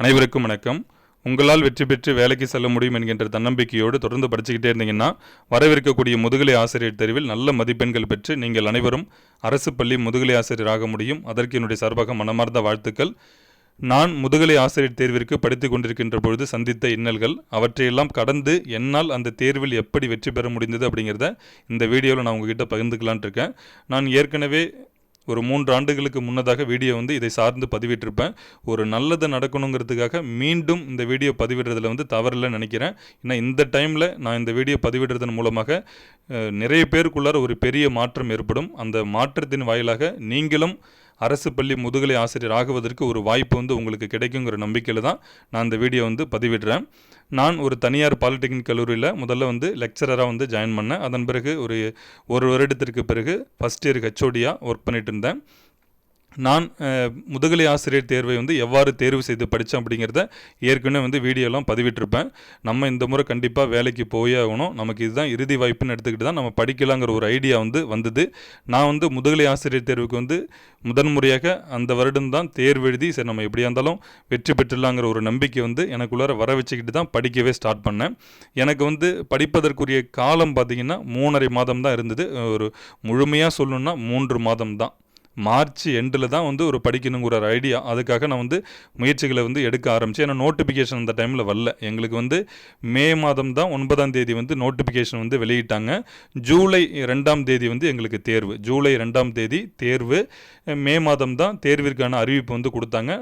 அனைவருக்கும் வணக்கம். உங்களால் வெற்றி பெற்று வேலைக்கு செல்ல முடியும் என்கின்ற தன்னம்பிக்கையோடு தொடர்ந்து படிச்சுக்கிட்டே இருந்தீங்கன்னா வரவிருக்கக்கூடிய முதுகலை ஆசிரியர் தேர்வில் நல்ல மதிப்பெண்கள் பெற்று நீங்கள் அனைவரும் அரசு பள்ளி முதுகலை ஆசிரியர் ஆக முடியும். அதற்கு என்னுடைய சார்பாக மனமார்ந்த வாழ்த்துக்கள். நான் முதுகலை ஆசிரியர் தேர்விற்கு படித்து கொண்டிருக்கின்ற பொழுது சந்தித்த இன்னல்கள் அவற்றையெல்லாம் கடந்து என்னால் அந்த தேர்வில் எப்படி வெற்றி பெற முடிந்தது அப்படிங்கிறத இந்த வீடியோவில் நான் உங்ககிட்ட பகிர்ந்துக்கலான் இருக்கேன். நான் ஏற்கனவே ஒரு மூன்று ஆண்டுகளுக்கு முன்னதாக வீடியோ வந்து இதை சார்ந்து பதிவிட்டிருப்பேன். ஒரு நல்லது நடக்கணுங்கிறதுக்காக மீண்டும் இந்த வீடியோ பதிவிடுறதுல வந்து தவறில்லை நினைக்கிறேன். ஏன்னா இந்த டைமில் நான் இந்த வீடியோ பதிவிடுறதன் மூலமாக நிறைய பேருக்குள்ளார ஒரு பெரிய மாற்றம் ஏற்படும். அந்த மாற்றத்தின் வாயிலாக நீங்களும் அரசு பள்ளி முதுகலை ஆசிரியர் ஆகுவதற்கு ஒரு வாய்ப்பு வந்து உங்களுக்கு கிடைக்குங்கிற நம்பிக்கையில் தான் நான் இந்த வீடியோ வந்து பதிவிடுறேன். நான் ஒரு தனியார் பாலிடெக்னிக் கல்லூரியில் முதல்ல வந்து லெக்சரராக வந்து ஜாயின் பண்ணேன். அதன் பிறகு ஒரு ஒரு வருடத்திற்கு பிறகு ஃபஸ்ட் இயர் ஹெச்ஓடியாக ஒர்க் பண்ணிட்டு இருந்தேன். நான் முதுகலை ஆசிரியர் தேர்வை வந்து எவ்வாறு தேர்வு செய்து படித்தேன் அப்படிங்கிறத ஏற்கனவே வந்து வீடியோலாம் பதிவிட்டிருப்பேன். நம்ம இந்த முறை கண்டிப்பாக வேலைக்கு போயே ஆகணும். நமக்கு இதுதான் இறுதி வாய்ப்புன்னு எடுத்துக்கிட்டு தான் நம்ம படிக்கலாங்கிற ஒரு ஐடியா வந்து வந்தது. நான் வந்து முதுகலை ஆசிரியர் தேர்வுக்கு வந்து முதன்முறையாக அந்த வருடம் தான் தேர்வு எழுதி சரி நம்ம எப்படியா இருந்தாலும் வெற்றி பெற்றுலாங்கிற ஒரு நம்பிக்கை வந்து எனக்குள்ளார வர வச்சுக்கிட்டு தான் படிக்கவே ஸ்டார்ட் பண்ணேன். எனக்கு வந்து படிப்பதற்குரிய காலம் பார்த்திங்கன்னா மூணரை மாதம் தான் இருந்தது. ஒரு முழுமையாக சொல்லணுன்னா மூன்று மாதம் தான். மார்ச் எண்டில் தான் வந்து ஒரு படிக்கணுங்கிற ஒரு ஐடியா அதுக்காக நான் வந்து முயற்சிகளை வந்து எடுக்க ஆரம்பித்தேன் ஏன்னா நோட்டிஃபிகேஷன் அந்த டைமில் வரல. எங்களுக்கு வந்து மே மாதம் தான் ஒன்பதாம் தேதி வந்து நோட்டிஃபிகேஷன் வந்து வெளியிட்டாங்க. ஜூலை ரெண்டாம் தேதி வந்து எங்களுக்கு தேர்வு. ஜூலை ரெண்டாம் தேதி தேர்வு. மே மாதம் தான் தேர்விற்கான அறிவிப்பு வந்து கொடுத்தாங்க.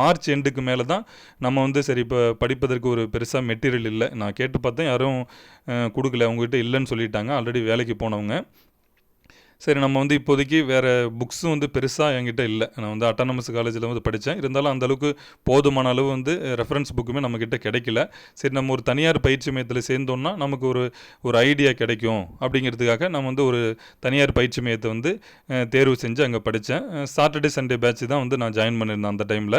மார்ச் எண்டுக்கு மேலே தான் நம்ம வந்து சரி இப்போ படிப்பதற்கு ஒரு பெருசாக மெட்டீரியல் இல்லை. நான் கேட்டு பார்த்தேன். யாரும் கொடுக்கல. அவங்ககிட்ட இல்லைன்னு சொல்லிட்டாங்க. ஆல்ரெடி வேலைக்கு போனவங்க. சரி நம்ம வந்து இப்போதைக்கு வேறு புக்ஸும் வந்து பெருசாக என்கிட்ட இல்லை. நான் வந்து அட்டானமஸ் காலேஜில் வந்து படித்தேன் இருந்தாலும் அந்த அளவுக்கு போதுமான அளவு வந்து ரெஃபரன்ஸ் புக்குமே நம்மக்கிட்ட கிடைக்கல. சரி நம்ம ஒரு தனியார் பயிற்சி மையத்தில் சேர்ந்தோம்னா நமக்கு ஒரு ஒரு ஐடியா கிடைக்கும். அப்படிங்கிறதுக்காக நம்ம வந்து ஒரு தனியார் பயிற்சி மையத்தை வந்து தேர்வு செஞ்சு அங்கே படித்தேன் சாட்டர்டே சண்டே பேட்ச் தான் வந்து நான் ஜாயின் பண்ணியிருந்தேன் அந்த டைமில்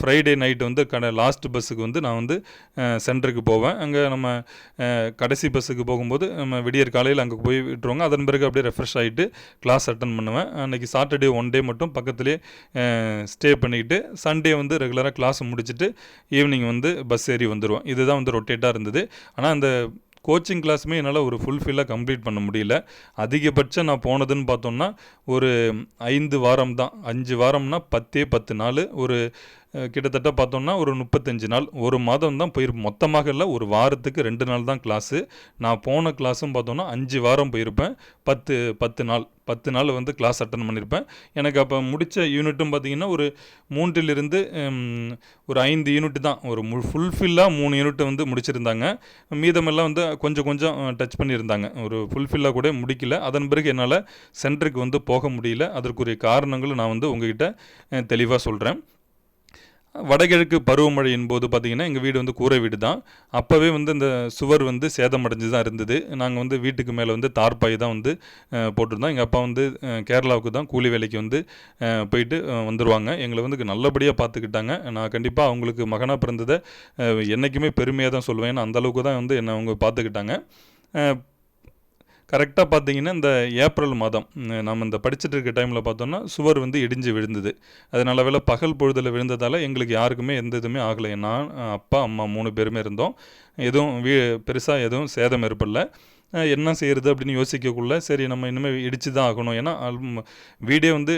ஃப்ரைடே நைட் வந்து கடை லாஸ்ட் பஸ்ஸுக்கு வந்து நான் வந்து சென்டருக்கு போவேன். அங்கே நம்ம கடைசி பஸ்ஸுக்கு போகும்போது நம்ம விடியற் காலையில் அங்கே போய் விட்டுருவாங்க. அதன் பிறகு அப்படியே ரெஃப்ரெஷ் ஆகிட்டு கிளாஸ் அட்டன் பண்ணுவேன். அன்றைக்கி சாட்டர்டே ஒன் டே மட்டும் பக்கத்துலேயே ஸ்டே பண்ணிக்கிட்டு சண்டே வந்து ரெகுலராக கிளாஸ் முடிச்சுட்டு ஈவினிங் வந்து பஸ் ஏறி வந்துடுவோம் இதுதான் வந்து ரொட்டேட்டாக இருந்தது. ஆனால் அந்த கோச்சிங் கிளாஸுமே என்னால் ஒரு ஃபுல்ஃபில்லாக கம்ப்ளீட் பண்ண முடியல. அதிகபட்சம் நான் போனதுன்னு பார்த்தோம்னா ஒரு ஐந்து வாரம் தான். அஞ்சு வாரம்னா பத்தே பத்து நாள் ஒரு கிட்டத்தட்ட பார்த்தோம்னா ஒரு முப்பத்தஞ்சு நாள் ஒரு மாதம் தான் போயிருப்பேன் மொத்தமாக இல்லை ஒரு வாரத்துக்கு ரெண்டு நாள் தான் கிளாஸு நான் போன கிளாஸும் பார்த்தோம்னா அஞ்சு வாரம் போயிருப்பேன். பத்து பத்து நாள் பத்து நாள் வந்து கிளாஸ் அட்டன் பண்ணியிருப்பேன் எனக்கு அப்போ முடித்த யூனிட்டும் பார்த்தீங்கன்னா ஒரு மூன்றிலிருந்து ஒரு ஐந்து யூனிட் தான். ஒரு மு ஃபுல்ஃபில்லாக மூணு யூனிட் வந்து முடிச்சிருந்தாங்க. மீதமெல்லாம் வந்து கொஞ்சம் கொஞ்சம் டச் பண்ணியிருந்தாங்க. ஒரு ஃபுல்ஃபில்லாக கூட முடிக்கல. அதன் பிறகு என்னால் சென்டருக்கு வந்து போக முடியல. அதற்குரிய காரணங்களும் நான் வந்து உங்ககிட்ட தெளிவாக சொல்கிறேன் வடகிழக்கு பருவமழையின் போது பார்த்திங்கன்னா எங்கள் வீடு வந்து கூரை வீடு தான் அப்போவே வந்து இந்த சுவர் வந்து சேதமடைஞ்சு தான் இருந்தது. நாங்கள் வந்து வீட்டுக்கு மேலே வந்து தார்பாய் தான் வந்து போட்டிருந்தோம். எங்கள் அப்பா வந்து கேரளாவுக்கு தான் கூலி வேலைக்கு வந்து போயிட்டு வந்துடுவாங்க எங்களை வந்து நல்லபடியாக பார்த்துக்கிட்டாங்க நான் கண்டிப்பாக அவங்களுக்கு மகனாக பிறந்ததை என்றைக்குமே பெருமையாக தான் சொல்லுவேன். ஏன்னா அந்த அளவுக்கு தான் வந்து என்னை அவங்க பார்த்துக்கிட்டாங்க கரெக்டாக பார்த்தீங்கன்னா இந்த ஏப்ரல் மாதம் நம்ம இந்த படிச்சுட்டு இருக்க டைமில் பார்த்தோம்னா சுவர் வந்து இடிஞ்சு விழுந்தது. அது நல்ல பகல் பொழுதில் விழுந்ததால் எங்களுக்கு யாருக்குமே எந்த இதுவுமே ஆகலை. நான் அப்பா அம்மா மூணு பேருமே இருந்தோம். எதுவும் வீ பெருசாக எதுவும் சேதம் ஏற்படல. என்ன செய்கிறது அப்படின்னு யோசிக்கக்குள்ள சரி நம்ம இனிமேல் இடித்து தான் ஆகணும். ஏன்னா வீடே வந்து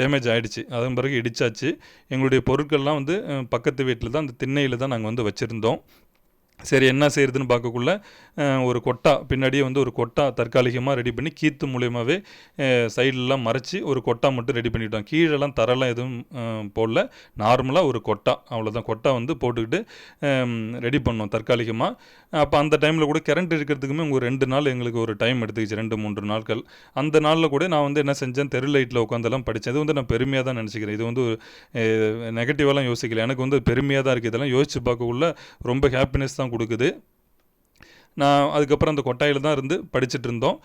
டேமேஜ் ஆகிடுச்சு அதன் பிறகு இடிச்சாச்சு. எங்களுடைய பொருட்கள்லாம் வந்து பக்கத்து வீட்டில் தான் அந்த திண்ணையில் தான் நாங்கள் வந்து வச்சுருந்தோம். சரி என்ன செய்யறதுன்னு பார்க்கக்குள்ள ஒரு கொட்டா பின்னாடியே வந்து ஒரு கொட்டா தற்காலிகமாக ரெடி பண்ணி கீத்து மூலியமாகவே சைட்லலாம் மறைச்சி ஒரு கொட்டா மட்டும் ரெடி பண்ணிவிட்டோம் கீழெல்லாம் தரெல்லாம் எதுவும் போடல. நார்மலாக ஒரு கொட்டா அவ்வளோதான் கொட்டா வந்து போட்டுக்கிட்டு ரெடி பண்ணோம் தற்காலிகமாக அப்போ அந்த டைமில் கூட கரண்ட் இருக்கிறதுக்குமே ஒரு ரெண்டு நாள் எங்களுக்கு ஒரு டைம் எடுத்துக்கிச்சு. ரெண்டு மூன்று நாட்கள். அந்த நாளில் கூட நான் வந்து என்ன செஞ்சேன்? தெரு லைட்டில் உட்காந்தெல்லாம் படித்தேன் இது வந்து நான் பெருமையாக தான் நினச்சிக்கிறேன். இது வந்து நெகட்டிவாலாம் யோசிக்கல. எனக்கு வந்து பெருமையாக தான் இருக்குது இதெல்லாம் யோசித்து பார்க்கக்குள்ள ரொம்ப ஹாப்பினஸ் தான் கொடுக்குது. நான் அதுக்கப்புறம் அந்த கொட்டாயில் தான் இருந்து படிச்சுட்டு இருந்தோம்.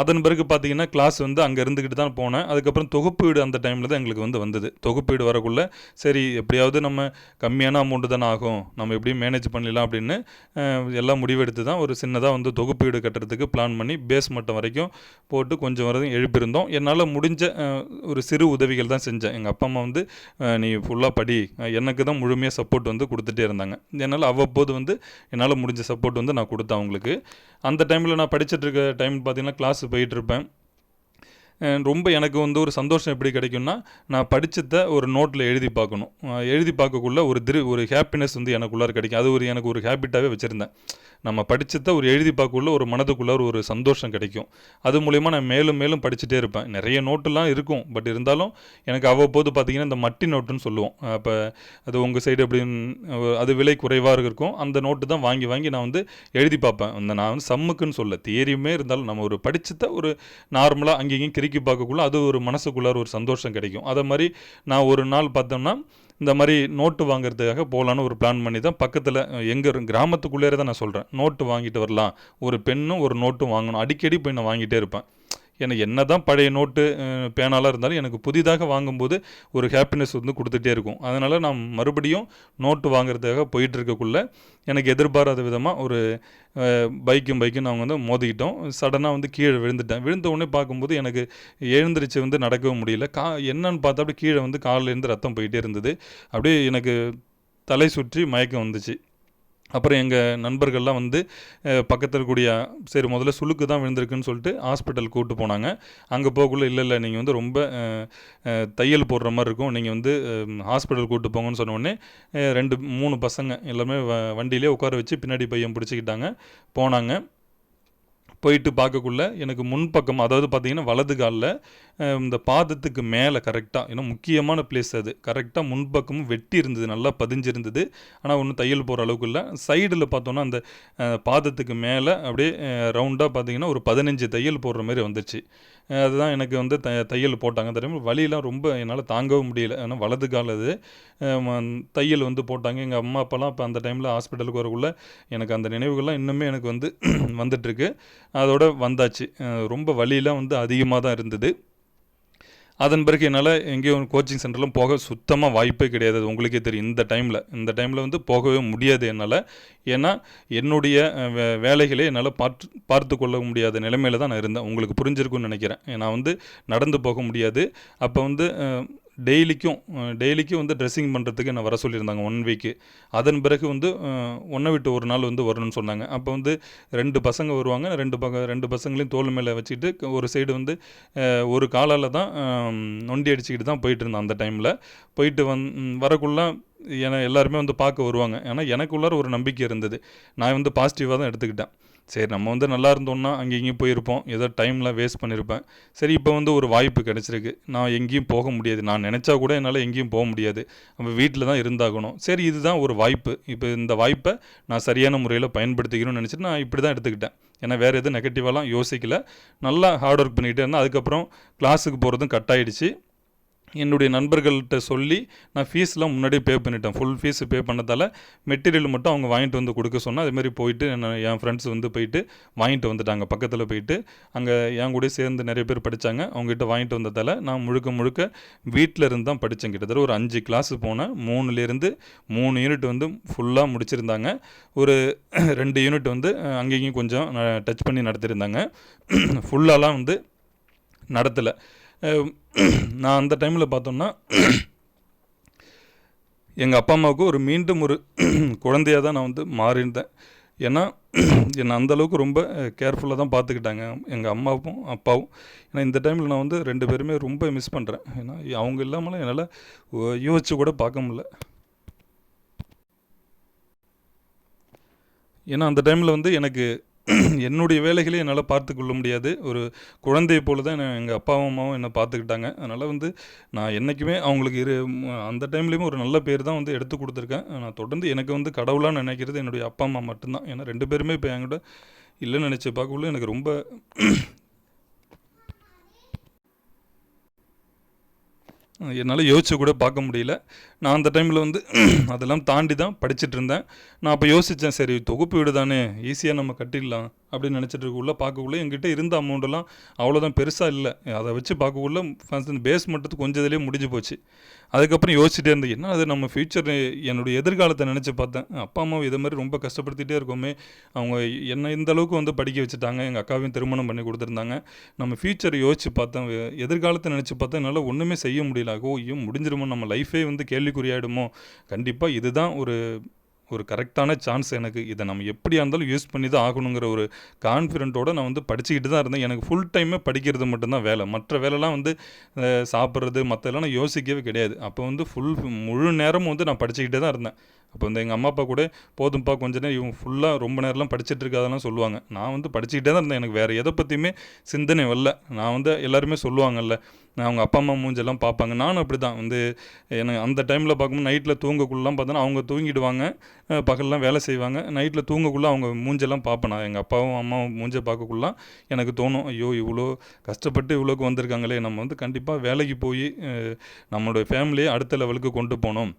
அதன் பிறகு பார்த்தீங்கன்னா கிளாஸ் வந்து அங்கே இருந்துக்கிட்டு தான் போனேன். அதுக்கப்புறம் தொகுப்பு வீடு அந்த டைமில் தான் எங்களுக்கு வந்து வந்தது. தொகுப்பு வீடு வரக்குள்ளே சரி எப்படியாவது நம்ம கம்மியான அமௌண்ட்டு தானே ஆகும். நம்ம எப்படியும் மேனேஜ் பண்ணிடலாம் அப்படின்னு எல்லாம் முடிவெடுத்து தான் ஒரு சின்னதாக வந்து தொகுப்பு வீடு கட்டுறதுக்கு பிளான் பண்ணி பேஸ் மட்டம் வரைக்கும் போட்டு கொஞ்சம் வரைக்கும் எழுப்பியிருந்தோம். என்னால் முடிஞ்ச ஒரு சிறு உதவிகள் தான் செஞ்சேன். எங்கள் அப்பா அம்மா வந்து நீ ஃபுல்லாக படி. எனக்கு தான் முழுமையாக சப்போர்ட் வந்து கொடுத்துட்டே இருந்தாங்க. என்னால் அவ்வப்போது வந்து என்னால் முடிஞ்ச சப்போர்ட் வந்து நான் கொடுத்தேன் அவங்களுக்கு. அந்த டைமில் நான் படிச்சுட்டு இருக்க டைம் பார்த்தீங்கன்னா கிளாஸ் போயிட்டு இருப்பேன் ரொம்ப எனக்கு வந்து ஒரு சந்தோஷம் எப்படி கிடைக்கும்னா நான் படிச்சதை ஒரு நோட்டில் எழுதி பார்க்கணும். எழுதி பார்க்கக்குள்ள ஒரு திரு ஒரு ஹாப்பினஸ் வந்து எனக்குள்ளார கிடைக்கும். அது ஒரு எனக்கு ஒரு ஹேபிட்டாகவே வச்சுருந்தேன். நம்ம படித்ததை ஒரு எழுதி பார்க்கக்குள்ள ஒரு மனதுக்குள்ளார ஒரு சந்தோஷம் கிடைக்கும். அது மூலயமா நான் மேலும் மேலும் படிச்சுட்டே இருப்பேன். நிறைய நோட்டுலாம் இருக்கும். பட் இருந்தாலும் எனக்கு அவ்வப்போது பார்த்தீங்கன்னா இந்த மட்டி நோட்டுன்னு சொல்லுவோம். அப்போ அது உங்கள் சைடு எப்படின்னு அது விலை குறைவாக இருக்கும். அந்த நோட்டு தான் வாங்கி வாங்கி நான் வந்து எழுதி பார்ப்பேன். அந்த நான் வந்து சம்முக்குன்னு சொல்ல தியரியுமே இருந்தாலும் நம்ம ஒரு படித்ததை ஒரு நார்மலாக அங்கேயும் கிறுக்கி பார்க்கக்குள்ள அது ஒரு மனசுக்குள்ளார ஒரு சந்தோஷம் கிடைக்கும். அதை மாதிரி நான் ஒரு நாள் பார்த்தோம்னா இந்த மாதிரி நோட்டு வாங்குறதுக்காக போகலான்னு ஒரு பிளான் பண்ணி தான் பக்கத்தில் எங்கே கிராமத்துக்குள்ளேயே தான் நான் சொல்கிறேன் நோட்டு வாங்கிட்டு வரலாம். ஒரு பெண்ணும் ஒரு நோட்டும் வாங்கணும். அடிக்கடி போய் நான் வாங்கிட்டே இருப்பேன். ஏன்னா என்ன தான் பழைய நோட்டு பேனாலாக பேனாலாம் இருந்தாலும் எனக்கு புதிதாக வாங்கும்போது ஒரு ஹாப்பினஸ் வந்து கொடுத்துட்டே இருக்கும். அதனால் நான் மறுபடியும் நோட்டு வாங்குறதுக்காக போயிட்டு இருக்கக்குள்ள எனக்கு எதிர்பாராத விதமாக ஒரு பைக்கும் பைக்கும் நாங்கள் வந்து மோதிக்கிட்டோம். சடனாக வந்து கீழே விழுந்துட்டேன். விழுந்த உடனே பார்க்கும்போது எனக்கு எழுந்திரிச்சு வந்து நடக்கவும் முடியல. கா என்னன்னு பார்த்தா அப்படியே கீழே வந்து காலிலேருந்து ரத்தம் போயிட்டே இருந்தது. அப்படியே எனக்கு தலை சுற்றி மயக்கம் வந்துச்சு. அப்புறம் எங்கள் நண்பர்கள்லாம் வந்து பக்கத்தில் இருக்கக்கூடிய சரி முதல்ல சுளுக்கு தான் விழுந்திருக்குன்னு சொல்லிட்டு ஹாஸ்பிட்டல் கூப்பிட்டு போனாங்க. அங்கே போகக்குள்ளே இல்லை இல்லை நீங்கள் வந்து ரொம்ப தையல் போடுற மாதிரி இருக்கும். நீங்கள் வந்து ஹாஸ்பிட்டல் கூப்பிட்டு போங்கன்னு சொன்னோடனே ரெண்டு மூணு பசங்க எல்லாமே வ வண்டியிலே உட்கார வச்சு பின்னாடி பையன் பிடிச்சிக்கிட்டாங்க. போனாங்க. போயிட்டு பார்க்கக்குள்ள எனக்கு முன்பக்கம் அதாவது பார்த்தீங்கன்னா வலது காலில் இந்த பாதத்துக்கு மேலே கரெக்டாக ஏன்னா முக்கியமான பிளேஸ் அது. கரெக்டாக முன்பக்கமும் வெட்டி இருந்தது நல்லா பதிஞ்சிருந்தது. ஆனால் ஒன்றும் தையல் போகிற அளவுக்கு இல்லை. சைடில் பார்த்தோன்னா அந்த பாதத்துக்கு மேலே அப்படியே ரவுண்டாக பார்த்தீங்கன்னா ஒரு பதினஞ்சு தையல் போடுற மாதிரி வந்துச்சு. அதுதான் எனக்கு வந்து த தையல் போட்டாங்க. அந்த டைமில் வலியெல்லாம் ரொம்ப என்னால் தாங்கவும் முடியல. ஏன்னா வலது கால் அது. தையல் வந்து போட்டாங்க. எங்கள் அம்மா அப்பாலாம் இப்போ அந்த டைமில் ஹாஸ்பிட்டலுக்கு வரக்குள்ளே எனக்கு அந்த நினைவுகள்லாம் இன்னுமே எனக்கு வந்து வந்துட்டுருக்கு. அதோட வந்தாச்சு. ரொம்ப வழியெலாம் வந்து அதிகமாக தான் இருந்தது. அதன் பிறகு என்னால் எங்கேயும் கோச்சிங் சென்டர்லாம் போக சுத்தமாக வாய்ப்பே கிடையாது. அது உங்களுக்கே தெரியும். இந்த டைமில் இந்த டைமில் வந்து போகவே முடியாது என்னால். ஏன்னா என்னுடைய வே- வேலைகளை என்னால் பார்த்து பார்த்து கொள்ள முடியாத நிலைமையில் தான் நான் இருந்தேன். உங்களுக்கு புரிஞ்சிருக்கும்னு நினைக்கிறேன். நான் வந்து நடந்து போக முடியாது. அப்போ வந்து டெய்லிக்கும் டெய்லிக்கும் வந்து ட்ரெஸ்ஸிங் பண்ணுறதுக்கு என்னை வர சொல்லியிருந்தாங்க ஒன் வீக்கு அதன் பிறகு வந்து ஒன்றை விட்டு ஒரு நாள் வந்து வரணும்னு சொன்னாங்க. அப்போ வந்து ரெண்டு பசங்க வருவாங்க. ரெண்டு பக்கம் ரெண்டு பசங்களையும் தோல் மேலே வச்சுக்கிட்டு ஒரு சைடு வந்து ஒரு காலால் தான் நொண்டி அடிச்சுக்கிட்டு தான் போயிட்டு இருந்தேன் அந்த டைமில் போயிட்டு வந் வரக்குள்ளே வரக்குள்ள என எல்லாருமே வந்து பார்க்க வருவாங்க. ஏன்னா எனக்குள்ளார ஒரு நம்பிக்கை இருந்தது. நான் வந்து பாசிட்டிவாக தான் எடுத்துக்கிட்டேன். சரி நம்ம வந்து நல்லா இருந்தோம்னா அங்கே இங்கேயும் போயிருப்போம். ஏதோ டைம்லாம் வேஸ்ட் பண்ணியிருப்பேன் சரி இப்போ வந்து ஒரு வாய்ப்பு கிடச்சிருக்கு. நான் எங்கேயும் போக முடியாது. நான் நினச்சா கூட என்னால் எங்கேயும் போக முடியாது. நம்ம வீட்டில் தான் இருந்தாகணும். சரி இதுதான் ஒரு வாய்ப்பு. இப்போ இந்த வாய்ப்பை நான் சரியான முறையில் பயன்படுத்திக்கணும்னு நினச்சிட்டு நான் இப்படி தான் எடுத்துக்கிட்டேன். ஏன்னா வேறு எதுவும் நெகட்டிவாலாம் யோசிக்கல. நல்லா ஹார்ட் ஒர்க் பண்ணிக்கிட்டே இருந்தேன். அதுக்கப்புறம் கிளாஸுக்கு போகிறதும் கட் ஆகிடுச்சு என்னுடைய நண்பர்கள்ட்ட சொல்லி நான் ஃபீஸ்லாம் முன்னாடியே பே பண்ணிட்டேன். ஃபுல் ஃபீஸ் பே பண்ணதால் மெட்டீரியல் மட்டும் அவங்க வாங்கிட்டு வந்து கொடுக்க சொன்னால் அதேமாதிரி போயிட்டு நான் என் ஃப்ரெண்ட்ஸ் வந்து போயிட்டு வாங்கிட்டு வந்துட்டாங்க. பக்கத்தில் போயிட்டு அங்கே என் கூட சேர்ந்து நிறைய பேர் படித்தாங்க அவங்ககிட்ட வாங்கிட்டு வந்ததால் நான் முழுக்க முழுக்க வீட்டில் இருந்து தான் படித்தேன் கிட்டத்தட்ட ஒரு அஞ்சு கிளாஸ் போனேன். மூணுலேருந்து மூணு யூனிட் வந்து ஃபுல்லாக முடிச்சிருந்தாங்க. ஒரு ரெண்டு யூனிட் வந்து அங்கேயும் கொஞ்சம் டச் பண்ணி நடத்தியிருந்தாங்க ஃபுல்லாலாம் வந்து நடத்தலை. நான் அந்த டைமில் பார்த்தோம்னா எங்கள் அப்பா அம்மாவுக்கு ஒரு மீண்டும் ஒரு குழந்தையாக தான் நான் வந்து மாறியிருந்தேன். ஏன்னா என்னை அந்தளவுக்கு ரொம்ப கேர்ஃபுல்லாக தான் பார்த்துக்கிட்டாங்க. எங்கள் அம்மாவும் அப்பாவும். ஏன்னா இந்த டைமில் நான் வந்து ரெண்டு பேருமே ரொம்ப மிஸ் பண்ணுறேன் ஏன்னா அவங்க இல்லாமலாம் என்னால் யோசிச்சு கூட பார்க்க முடில ஏன்னா அந்த டைமில் வந்து எனக்கு என்னுடைய வேலைகளை என்னால் பார்த்துக்கொள்ள முடியாது. ஒரு குழந்தையை போல தான் என்னை எங்கள் அப்பாவும் அம்மாவும் என்னை பார்த்துக்கிட்டாங்க. அதனால் வந்து நான் என்றைக்குமே அவங்களுக்கு இரு அந்த டைம்லேயுமே ஒரு நல்ல பேர் தான் வந்து எடுத்து கொடுத்துருக்கேன். நான் தொடர்ந்து எனக்கு வந்து கடவுளாக நினைக்கிறது என்னுடைய அப்பா அம்மா மட்டும்தான். ஏன்னா ரெண்டு பேருமே இப்போ என்கிட்ட இல்லைன்னு நினச்சி பார்க்கக்குள்ள எனக்கு ரொம்ப என்னால் யோசிச்சு கூட பார்க்க முடியல. நான் அந்த டைமில் வந்து அதெல்லாம் தாண்டி தான் படிச்சுட்டு இருந்தேன். நான் அப்போ யோசித்தேன் சரி தொகுப்பு வீடு தானே ஈஸியாக நம்ம கட்டிடலாம். அப்படின்னு நினச்சிட்டு இருக்கக்குள்ள பார்க்கக்குள்ள எங்கிட்ட இருந்த அமௌண்ட்டெல்லாம் அவ்வளோதான் பெருசாக இல்லை. அதை வச்சு பார்க்கக்குள்ள ஃபஸ்ட் இந்த பேஸ் மட்டும் கொஞ்சம் இதுலேயே முடிஞ்சு போச்சு. அதுக்கப்புறம் யோசிச்சுட்டே இருந்தேன் என்ன அது நம்ம ஃப்யூச்சர் என்னுடைய எதிர்காலத்தை நினச்சி பார்த்தேன். அப்பா அம்மாவை இதை மாதிரி ரொம்ப கஷ்டப்படுத்திகிட்டே இருக்கோமே. அவங்க என்ன இந்த அளவுக்கு வந்து படிக்க வச்சுட்டாங்க. எங்கள் அக்காவையும் திருமணம் பண்ணி கொடுத்துருந்தாங்க. நம்ம ஃப்யூச்சர் யோசிச்சு பார்த்தேன். எதிர்காலத்தை நினச்சி பார்த்தா என்னால் ஒன்றுமே செய்ய முடியல. ஓ ஐயோ முடிஞ்சிருமோ? நம்ம லைஃபே வந்து கேள்விக்குறியாயிடுமோ? கண்டிப்பாக இதுதான் ஒரு ஒரு கரெக்டான சான்ஸ் எனக்கு. இதை நம்ம எப்படியா இருந்தாலும் யூஸ் பண்ணி தான் ஆகணுங்கிற ஒரு கான்ஃபிடென்ட்டோடு நான் வந்து படிச்சுக்கிட்டு தான் இருந்தேன். எனக்கு ஃபுல் டைமே படிக்கிறது மட்டும்தான் வேலை. மற்ற வேலைலாம் வந்து சாப்பிட்றது மற்றதெல்லாம் நான் யோசிக்கவே கிடையாது. அப்போ வந்து ஃபுல் முழு நேரமும் வந்து நான் படிச்சுக்கிட்டே தான் இருந்தேன். அப்போ வந்து எங்கள் அம்மா அப்பா கூட போதும்ப்பா கொஞ்ச நேரம் இவங்க ஃபுல்லாக ரொம்ப நேரம்லாம் படிச்சுட்டு இருக்காதெல்லாம் சொல்லுவாங்க. நான் வந்து படிச்சுக்கிட்டே தான் இருந்தேன். எனக்கு வேறு எதை பற்றியுமே சிந்தனை வரல. நான் வந்து எல்லாருமே சொல்லுவாங்கல்ல நான் அவங்க அப்பா அம்மா மூஞ்செல்லாம் பார்ப்பாங்க. நானும் அப்படி தான் வந்து எனக்கு அந்த டைமில் பார்க்கும்போது நைட்டில் தூங்கக்குள்ளலாம் பார்த்தோன்னா அவங்க தூங்கிடுவாங்க. பகல்லாம் வேலை செய்வாங்க. நைட்டில் தூங்கக்குள்ள அவங்க மூஞ்செல்லாம் பார்ப்பேன் நான். எங்கள் அப்பாவும் அம்மாவும் மூஞ்சை பார்க்கக்குள்ளலாம் எனக்கு தோணும் ஐயோ இவ்வளோ கஷ்டப்பட்டு இவ்வளோக்கு வந்திருக்காங்களே நம்ம வந்து கண்டிப்பாக வேலைக்கு போய் நம்மளுடைய ஃபேமிலியை அடுத்த லெவலுக்கு கொண்டு போகணும்.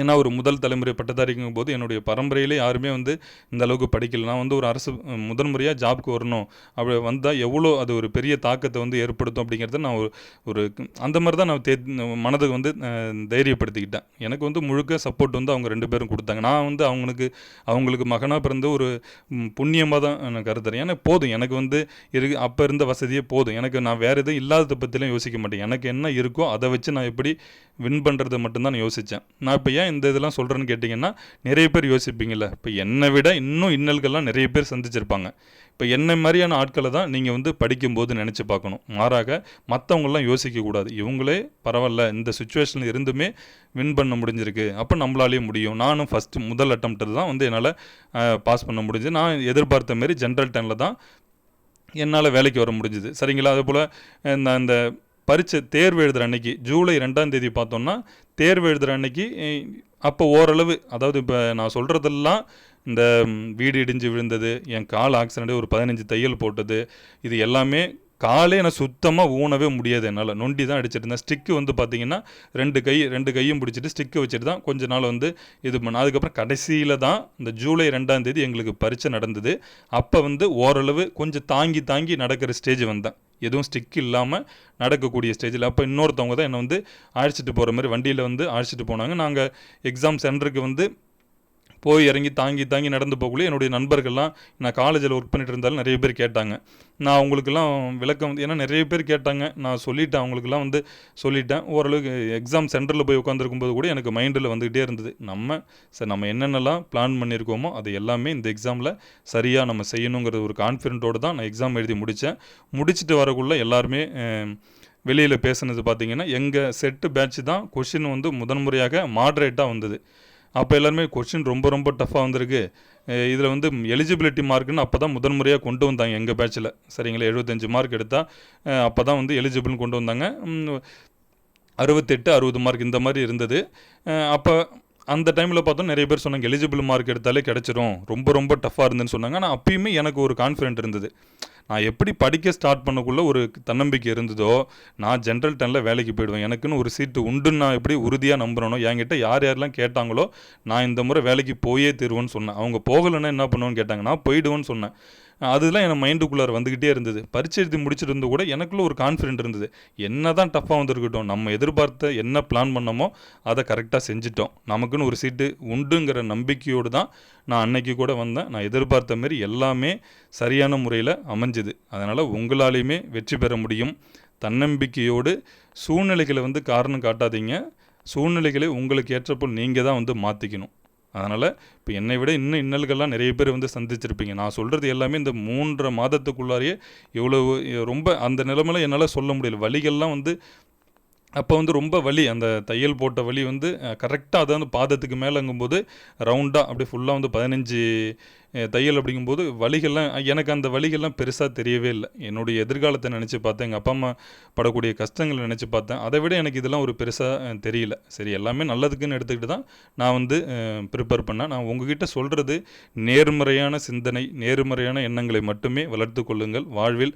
ஏன்னா ஒரு முதல் தலைமுறை பட்டதாரிக்கும் போது என்னுடைய பரம்பரையிலே யாருமே வந்து இந்த அளவுக்கு படிக்கல. நான் வந்து ஒரு அரசு முதன்முறையாக ஜாப்க்கு வரணும். அப்படி வந்தால் எவ்வளோ அது ஒரு பெரிய தாக்கத்தை வந்து ஏற்படுத்தும் அப்படிங்கிறத நான் ஒரு ஒரு அந்த மாதிரி தான் நான் தே மனதுக்கு வந்து தைரியப்படுத்திக்கிட்டேன். எனக்கு வந்து முழுக்க சப்போர்ட் வந்து அவங்க ரெண்டு பேரும் கொடுத்தாங்க. நான் வந்து அவங்களுக்கு அவங்களுக்கு மகனாக பிறந்து ஒரு புண்ணியமாக தான் நான் கருத்துறேன் ஏன்னா போதும். எனக்கு வந்து இருக்கு அப்போ இருந்த வசதியே போதும். எனக்கு நான் வேறு எதுவும் இல்லாததை பற்றிலாம் யோசிக்க மாட்டேன். எனக்கு என்ன இருக்கோ அதை வச்சு நான் எப்படி வின் பண்ணுறதை மட்டும்தான் நான் யோசித்தேன் நான் இப்போ ஏன் இந்த இதெல்லாம் சொல்கிறேன்னு கேட்டிங்கன்னா நிறைய பேர் யோசிப்பீங்கள்ல இப்போ என்னை விட இன்னும் இன்னல்கள்லாம் நிறைய பேர் சந்திச்சிருப்பாங்க. இப்போ என்ன மாதிரியான ஆட்களை தான் நீங்கள் வந்து படிக்கும்போது நினச்சி பார்க்கணும். மாறாக மற்றவங்களாம் யோசிக்கக்கூடாது இவங்களே பரவாயில்ல இந்த சுச்சுவேஷனில் இருந்துமே வின் பண்ண முடிஞ்சிருக்கு. அப்போ நம்மளாலேயே முடியும். நானும் ஃபஸ்ட்டு முதல் அட்டம்ப்ட்டு தான் வந்து என்னால் பாஸ் பண்ண முடிஞ்சு நான் எதிர்பார்த்த மாரி ஜென்ரல் டெனில் தான் என்னால் வேலைக்கு வர முடிஞ்சுது. சரிங்களா? அதே போல் இந்த இந்த பரீட்சை தேர்வு எழுதுகிற அன்னைக்கு ஜூலை ரெண்டாம் தேதி பார்த்தோம்னா தேர்வு எழுதுகிற அன்னைக்கு அப்போ ஓரளவு அதாவது இப்போ நான் சொல்கிறதெல்லாம் இந்த வீடு இடிஞ்சு விழுந்தது என் கால் ஆக்சிடென்ட் ஒரு பதினஞ்சு தையல் போட்டது இது எல்லாமே காலே நான் சுத்தமாக ஊனவே முடியாது என்னால். நொண்டி தான் அடிச்சிட்டு இருந்தேன். ஸ்டிக்கு வந்து பார்த்தீங்கன்னா ரெண்டு கை ரெண்டு கையும் பிடிச்சிட்டு ஸ்டிக்கு வச்சுட்டு தான் கொஞ்ச நாள் வந்து இது பண்ண அதுக்கப்புறம் கடைசியில் தான் இந்த ஜூலை ரெண்டாம் தேதி எங்களுக்கு பரீட்சை நடந்தது. அப்போ வந்து ஓரளவு கொஞ்சம் தாங்கி தாங்கி நடக்கிற ஸ்டேஜ் வந்தேன். எதுவும் ஸ்டிக் இல்லாமல் நடக்கக்கூடிய ஸ்டேஜில் அப்போ இன்னொருத்தவங்க தான் என்னை வந்து அழைச்சிட்டு போகிற மாதிரி வண்டியில் வந்து அழைச்சிட்டு போனாங்க. நாங்கள் எக்ஸாம் சென்டருக்கு வந்து போய் இறங்கி தாங்கி தாங்கி நடந்து போகக்குள்ளே என்னுடைய நண்பர்கள்லாம் நான் காலேஜில் ஒர்க் பண்ணிட்டு இருந்தாலும் நிறைய பேர் கேட்டாங்க. நான் அவங்களுக்கெல்லாம் விளக்கம் வந்து ஏன்னா நிறைய பேர் கேட்டாங்க. நான் சொல்லிட்டேன் அவங்களுக்குலாம் வந்து சொல்லிட்டேன். ஓரளவுக்கு எக்ஸாம் சென்டரில் போய் உட்காந்துருக்கும் போது கூட எனக்கு மைண்டில் வந்துக்கிட்டே இருந்தது. நம்ம சார் நம்ம என்னென்னலாம் பிளான் பண்ணியிருக்கோமோ அது எல்லாமே இந்த எக்ஸாமில் சரியாக நம்ம செய்யணுங்கிற ஒரு கான்ஃபிடென்ட்டோடு தான் நான் எக்ஸாம் எழுதி முடித்தேன். முடிச்சுட்டு வரக்குள்ளே எல்லாருமே வெளியில் பேசுனது பார்த்தீங்கன்னா எங்கள் செட்டு பேட்ச் தான் கொஷின் வந்து முதன்முறையாக மாட்ரேட்டாக வந்தது. அப்போ எல்லாருமே கொஷின் ரொம்ப ரொம்ப டஃப்பாக வந்திருக்கு. இதில் வந்து எலிஜிபிலிட்டி மார்க்குன்னு அப்போ தான் முதன்முறையாக கொண்டு வந்தாங்க எங்கள் பேட்சில் சரிங்களா? எழுபத்தஞ்சு மார்க் எடுத்தால் அப்போ தான் வந்து எலிஜிபிள்னு கொண்டு வந்தாங்க. அறுபத்தெட்டு அறுபது மார்க் இந்த மாதிரி இருந்தது. அப்போ அந்த டைமில் பார்த்தோம் நிறைய பேர் சொன்னாங்க எலிஜிபிள் மார்க் எடுத்தாலே கிடச்சிரும். ரொம்ப ரொம்ப டஃப்பாக இருந்துன்னு சொன்னாங்க. ஆனால் அப்பயுமே எனக்கு ஒரு கான்ஃபிடென்ட் இருந்தது. நான் எப்படி படிக்க ஸ்டார்ட் பண்ணக்குள்ள ஒரு தன்னம்பிக்கை இருந்ததோ நான் ஜென்ரல் டெனில் வேலைக்கு போயிடுவேன். எனக்குன்னு ஒரு சீட்டு உண்டுன்னு நான் எப்படி உறுதியாக நம்புறேனோ என்கிட்ட யார் யாரெல்லாம் கேட்டாங்களோ நான் இந்த முறை வேலைக்கு போயே தீருவேன்னு சொன்னேன். அவங்க போகலைன்னா என்ன பண்ணுவேன்னு கேட்டாங்க. நான் போயிடுவேன்னு சொன்னேன். அதெல்லாம் என் மைண்டுக்குள்ளார வந்துக்கிட்டே இருந்தது. பரீட்சை எழுதி முடிச்சிட்டு கூட எனக்குள்ளே ஒரு கான்ஃபிடென்ட் இருந்தது. என்ன தான் டஃப்பாக வந்திருக்கட்டும் நம்ம எதிர்பார்த்த என்ன பிளான் பண்ணோமோ அதை கரெக்டாக செஞ்சிட்டோம். நமக்குன்னு ஒரு சீட்டு உண்டுங்கிற நம்பிக்கையோடு தான் நான் அன்னைக்கு கூட வந்தேன். நான் எதிர்பார்த்த மாரி எல்லாமே சரியான முறையில் அமைஞ்சுது. அதனால் உங்களாலையுமே வெற்றி பெற முடியும். தன்னம்பிக்கையோடு சூழ்நிலைகளை வந்து காரணம் காட்டாதீங்க. சூழ்நிலைகளை உங்களுக்கு ஏற்றப்போல் நீங்கள் தான் வந்து மாற்றிக்கணும் அதனால் இப்போ என்னை விட இன்னும் இன்னல்கள்லாம் நிறைய பேர் வந்து சந்திச்சிருப்பீங்க. நான் சொல்கிறது எல்லாமே இந்த மூன்றரை மாதத்துக்குள்ளாரையே இவ்வளோ ரொம்ப அந்த நிலைமையில என்னால் சொல்ல முடியல. வழிகள்லாம் வந்து அப்போ வந்து ரொம்ப வலி அந்த தையல் போட்ட வலி வந்து கரெக்டாக அதை வந்து பாதத்துக்கு மேலேங்கும்போது ரவுண்டாக அப்படியே ஃபுல்லாக வந்து பதினஞ்சு தையல் அப்படிங்கும்போது வழிகள்லாம் எனக்கு அந்த வழிகள்லாம் பெருசாக தெரியவே இல்லை. என்னுடைய எதிர்காலத்தை நினச்சி பார்த்தேன் எங்கள் அப்பா அம்மா படக்கூடிய கஷ்டங்களை நினச்சி பார்த்தேன். அதை விட எனக்கு இதெல்லாம் ஒரு பெருசாக தெரியல. சரி எல்லாமே நல்லதுக்குன்னு எடுத்துக்கிட்டு தான் நான் வந்து ப்ரிப்பேர் பண்ணேன். நான் உங்ககிட்ட சொல்கிறது நேர்மறையான சிந்தனை நேர்மறையான எண்ணங்களை மட்டுமே வளர்த்து கொள்ளுங்கள். வாழ்வில்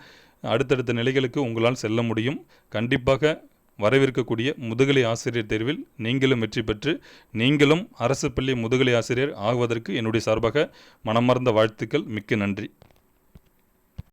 அடுத்தடுத்த நிலைகளுக்கு உங்களால் செல்ல முடியும். கண்டிப்பாக வரவிருக்கக்கூடிய முதுகலை ஆசிரியர் தேர்வில் நீங்களும் வெற்றி பெற்று நீங்களும் அரசு பள்ளி முதுகலை ஆசிரியர் ஆகுவதற்கு என்னுடைய சார்பாக மனமார்ந்த வாழ்த்துக்கள் மிக்க நன்றி.